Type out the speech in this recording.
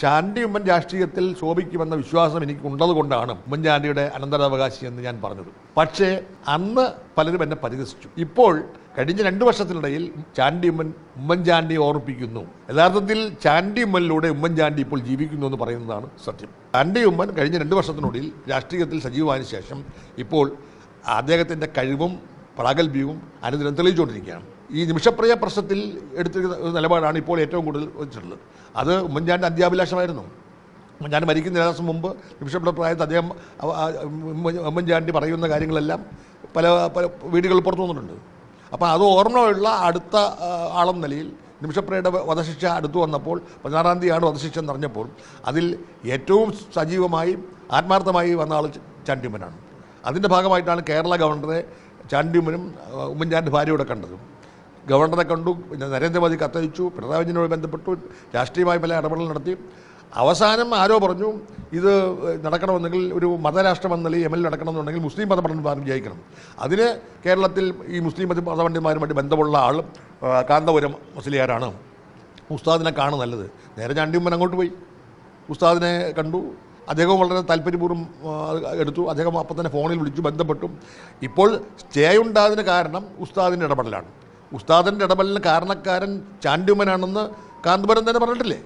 ചാണ്ടി ഉമ്മൻ രാഷ്ട്രീയത്തിൽ ശോഭിക്കുമെന്ന വിശ്വാസം എനിക്ക് ഉള്ളതുകൊണ്ടാണ് ഉമ്മൻചാണ്ടിയുടെ അനന്തരാവകാശി എന്ന് ഞാൻ പറഞ്ഞത്. പക്ഷേ അന്ന് പലരും എന്നെ പരിഹസിച്ചു. ഇപ്പോൾ കഴിഞ്ഞ രണ്ട് വർഷത്തിനിടയിൽ ചാണ്ടി ഉമ്മൻ ഉമ്മൻചാണ്ടിയെ ഓർമ്മിപ്പിക്കുന്നു. യഥാർത്ഥത്തിൽ ചാണ്ടി ഉമ്മനിലൂടെ ഉമ്മൻചാണ്ടി ഇപ്പോൾ ജീവിക്കുന്നു എന്ന് പറയുന്നതാണ് സത്യം. ചാണ്ടി ഉമ്മൻ കഴിഞ്ഞ രണ്ട് വർഷത്തിനുള്ളിൽ രാഷ്ട്രീയത്തിൽ സജീവമായതിനു ശേഷം ഇപ്പോൾ അദ്ദേഹത്തിന്റെ കഴിവും പ്രാഗൽഭ്യവും അനുദിനം തെളിയിച്ചുകൊണ്ടിരിക്കുകയാണ്. ഈ നിമിഷപ്രിയ പ്രശ്നത്തിൽ എടുത്തിരിക്കുന്ന ഒരു നിലപാടാണ് ഇപ്പോൾ ഏറ്റവും കൂടുതൽ വെച്ചിട്ടുള്ളത്. അത് ഉമ്മൻചാണ്ടി അന്ത്യാഭിലാഷമായിരുന്നു. ഉമ്മൻചാണ്ടി മരിക്കുന്ന ദിവസം മുമ്പ് നിമിഷപ്രിയ പ്രായത്തിൽ അദ്ദേഹം ഉമ്മൻചാണ്ടി പറയുന്ന കാര്യങ്ങളെല്ലാം പല പല വീടുകളിൽ പുറത്തു വന്നിട്ടുണ്ട്. അപ്പോൾ അത് ഓർമ്മയുള്ള അടുത്ത ആളെന്ന നിലയിൽ നിമിഷപ്രിയയുടെ വധശിക്ഷ അടുത്തു വന്നപ്പോൾ പതിനാറാം തീയതിയാണ് വധശിക്ഷ എന്ന് പറഞ്ഞപ്പോൾ അതിൽ ഏറ്റവും സജീവമായി ആത്മാർത്ഥമായി വന്ന ആൾ ചാണ്ടിയുമ്മനാണ്. അതിന്റെ ഭാഗമായിട്ടാണ് കേരള ഗവർണറെ ചാണ്ടിയുമ്മനും ഉമ്മൻചാണ്ടി ഭാര്യയോടെ കണ്ടത്. ഗവർണറെ കണ്ടു പിന്നെ നരേന്ദ്രമോദി കത്തയച്ചു പിണറായി വിജയനുമായി ബന്ധപ്പെട്ടു രാഷ്ട്രീയമായി പല ഇടപെടൽ നടത്തി. അവസാനം ആരോ പറഞ്ഞു ഇത് നടക്കണമെന്നെങ്കിൽ ഒരു മതരാഷ്ട്രം എന്ന നിലയിൽ എം എൽ നടക്കണമെന്നുണ്ടെങ്കിൽ മുസ്ലിം മതപണ്ഡിതന്മാരും ജയിക്കണം. അതിന് കേരളത്തിൽ ഈ മുസ്ലിം മത മതപണ്ഡിതന്മാരുമായിട്ട് ബന്ധമുള്ള ആൾ കാന്തപുരം മുസ്ലിയാരാണ്. ഉസ്താദിനെ കാണു നല്ലത്. നേരെ ചാണ്ടിയുമ്മൻ അങ്ങോട്ട് പോയി. ഉസ്താദിനെ കണ്ടു. അദ്ദേഹം വളരെ താല്പര്യപൂർവം എടുത്തു. അദ്ദേഹം അപ്പം തന്നെ ഫോണിൽ വിളിച്ചു ബന്ധപ്പെട്ടു. ഇപ്പോൾ സ്റ്റേ ഉണ്ടായതിന് കാരണം ഉസ്താദിന്റെ ഇടപെടലാണ്. ഉസ്താദിന്റെ ഇടപെടലിന് കാരണക്കാരൻ ചാണ്ടിയുമ്മനാണെന്ന് കാന്തപുരം തന്നെ പറഞ്ഞിട്ടില്ലേ?